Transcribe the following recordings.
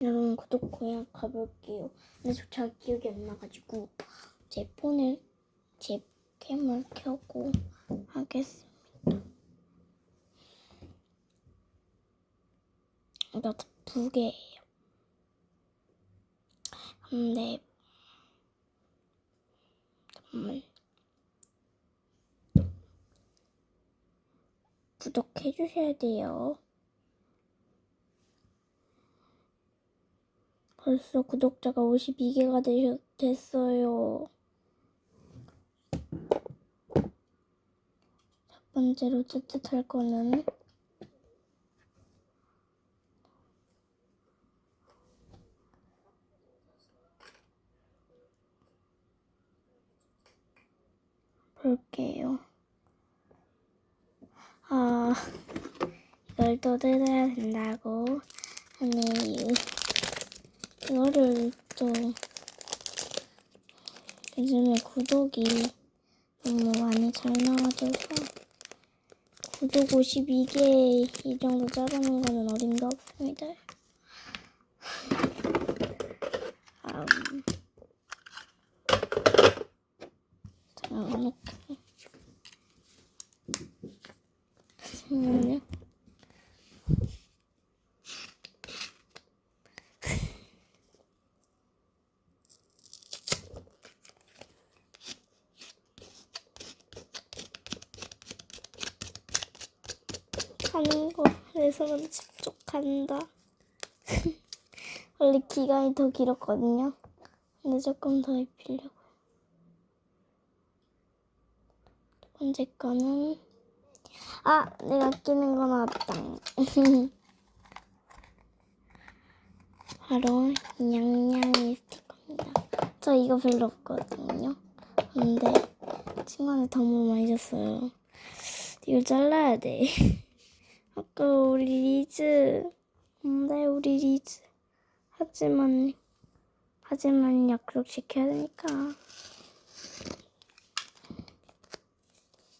여러분 구독 그냥 가볼게요. 근데 저 잘 기억이 안 나가지고 제 폰을 제 캠을 켜고 하겠습니다. 이거 두 개예요. 근데 정말 구독해 주셔야 돼요. 벌써 구독자가 52개가 되셨, 됐어요. 첫 번째로 쯧쯧할 거는 볼게요. 아, 이걸 또 뜯어야 된다고 하니 이거를 또 요즘에 구독이 너무 많이 잘 나와져서 구독 52개 이 정도 자르는 거는 어림도 없습니다. 음. 자, 놓고 잠깐만요. 가는 직접 간다. 원래 기간이 더 길었거든요. 근데 조금 더 입히려고. 두 번째 거는 아 내가 끼는 거 나왔다. 바로 냥냥이 스티커입니다. 저 이거 별로 없거든요. 근데 친구한테 너무 많이 줬어요. 이걸 잘라야 돼. 아까 우리 리즈, 근데 우리 리즈. 하지만, 하지만 약속 지켜야 되니까.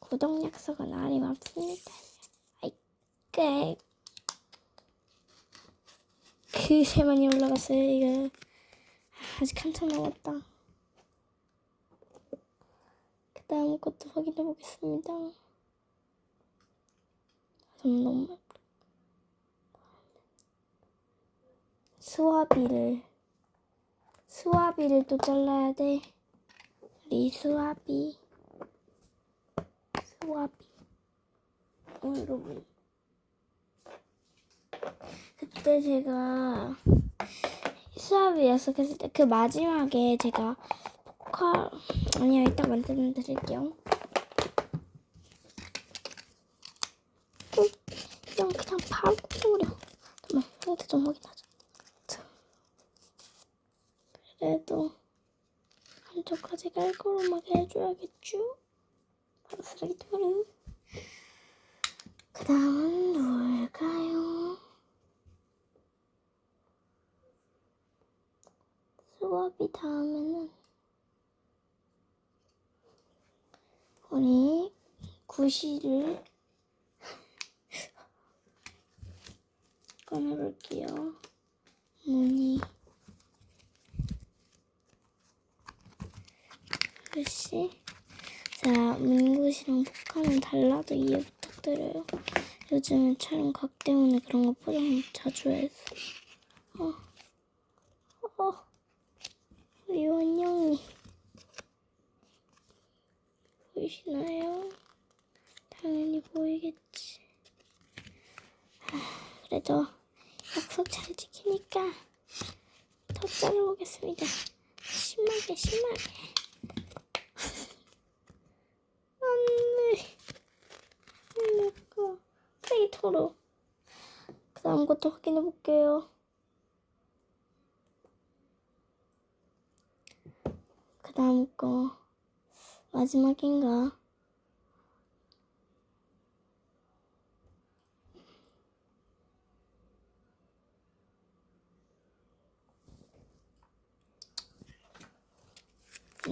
구독 약속은 어림없습니다. 아이, 꽤. 그새 많이 올라갔어요, 이거. 아직 한참 남았다. 그 다음 것도 확인해 보겠습니다. 너무 수화비를 수화비를 또 잘라야 돼. 우리 수화비 수화비 어 여러분 그때 제가 수화비 약속했을 때 그 마지막에 제가 포카 아니요 이따 만들어 드릴게요. 그냥 그냥 바로 꽂아버려. 잠깐만 상태 좀 확인하자. 자. 그래도 한쪽까지 깔끔하게 해줘야겠죠? 바로 쓰레기 버려. 그 다음은 뭘까요? 수업이 다음에는 우리 구시를 꺼내볼게요. 문이 글씨 자 문굿이랑 복화는 달라도 이해 부탁드려요. 요즘은 촬영 각 때문에 그런 거 포장 자주 해서 어, 어, 우리 원영이 보이시나요? 당연히 보이겠지. 그래도 약속 잘 지키니까 더 자르보겠습니다. 심하게 심하게. 안돼. 내거 크리토로. 그 다음 것도 확인해 볼게요. 그 다음 거 마지막인가?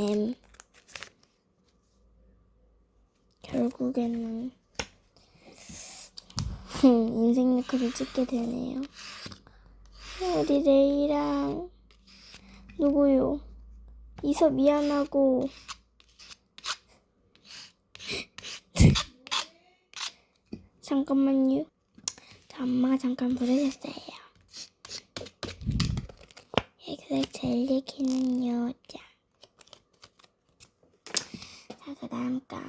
네. 결국에는 인생 네컷을 찍게 되네요. 우리 레이랑 누구요? 이서 미안하고 잠깐만요. 저 엄마가 잠깐 부르셨어요. 엑셀 젤리키는 여자. 자, 그 다음 강.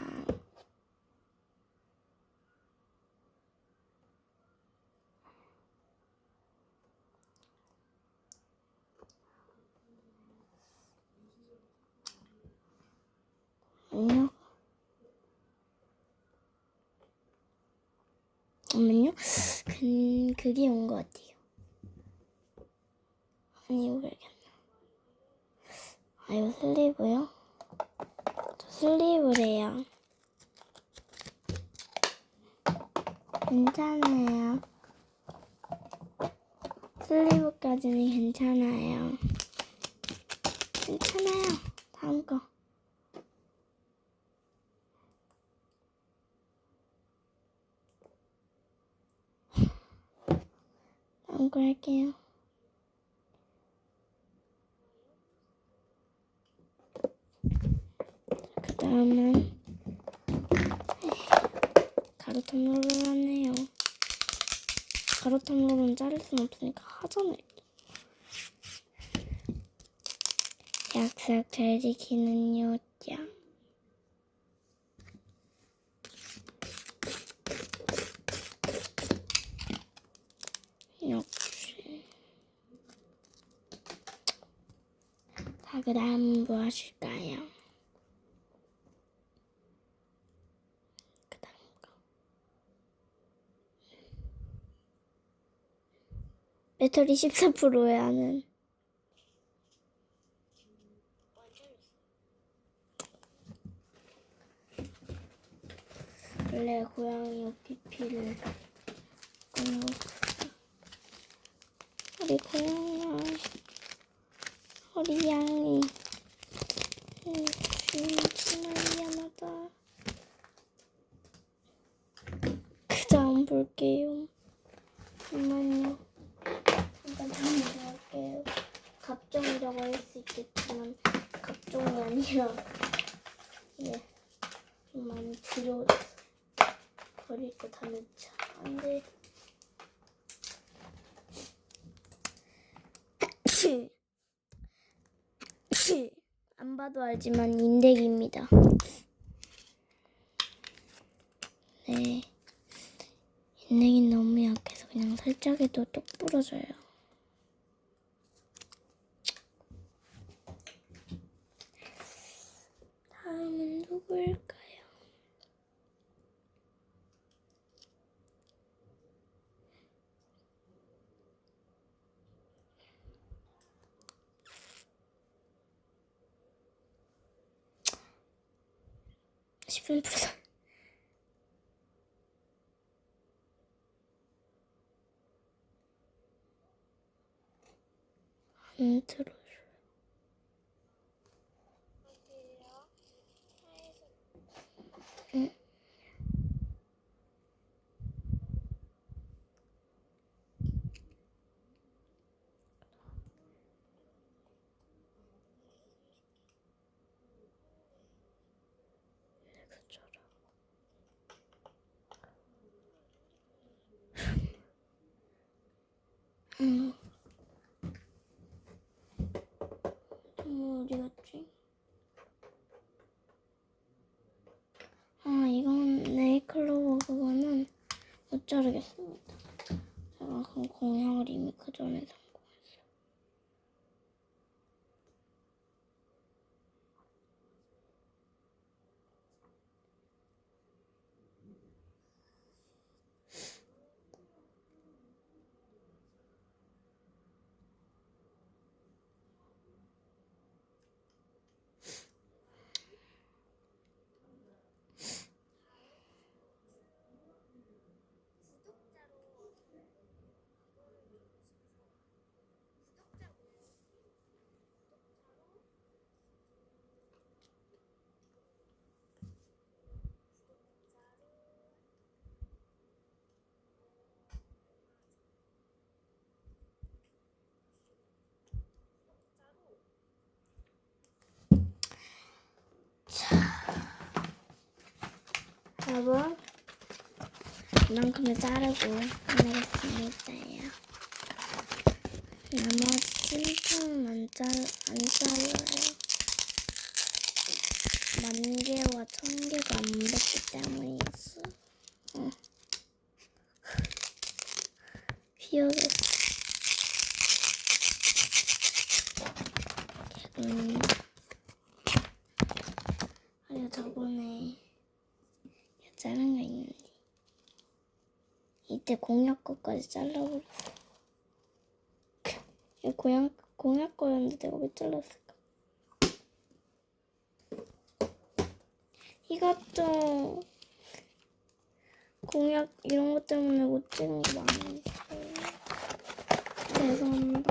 안녕. 잠깐만요. 그, 그게 온 것 같아요. 아니, 이거 알겠나. 아, 이거 슬리브요? 저 슬리브래요. 괜찮아요. 슬리브까지는 괜찮아요. 괜찮아요. 다음 거. 다음 거 할게요. 그 다음은 가루통로를 하네요. 가루통로는 자를 순 없으니까 하잖아요. 약속 잘 지키는 여자. 역시. 자, 그 다음 뭐 하실까요? 그 다음 거. 배터리 14%야 하는. 원래 고양이 OPP를 우리 고양이야 우리 양이 음, 정말 미안하다. 그 다음 볼게요 잠깐 다음 볼게요 갑종이라고 할 수 있겠지만 갑종이 아니라 예, 좀 많이 들어 버릴 거 다 넣자 안 돼 안 봐도 알지만 인덱입니다. 네. 인덱이 너무 약해서 그냥 살짝 해도 똑 부러져요. 10분 풀다. 안 들어. 음. 음, 어디 갔지? 아, 이건 네이클로버 그거는 못 자르겠습니다. 제가 그 공약을 이미 그 전에 성공했어요. 4번 이만큼을 자르고 끝내겠습니다요. 나머지 틈은 안, 잘, 안 잘라요. 만 개와 천 개가 안 됐기 때문이었어. 어. 휘어졌어. 음. 아니 저번에 자른 거 있는데 이때 공약 거까지 잘라버렸어. 이 공약 공약 거였는데 내가 왜 잘랐을까? 이것도 공약 이런 것 때문에 못 찍은 거 많이 있어요. 죄송해요.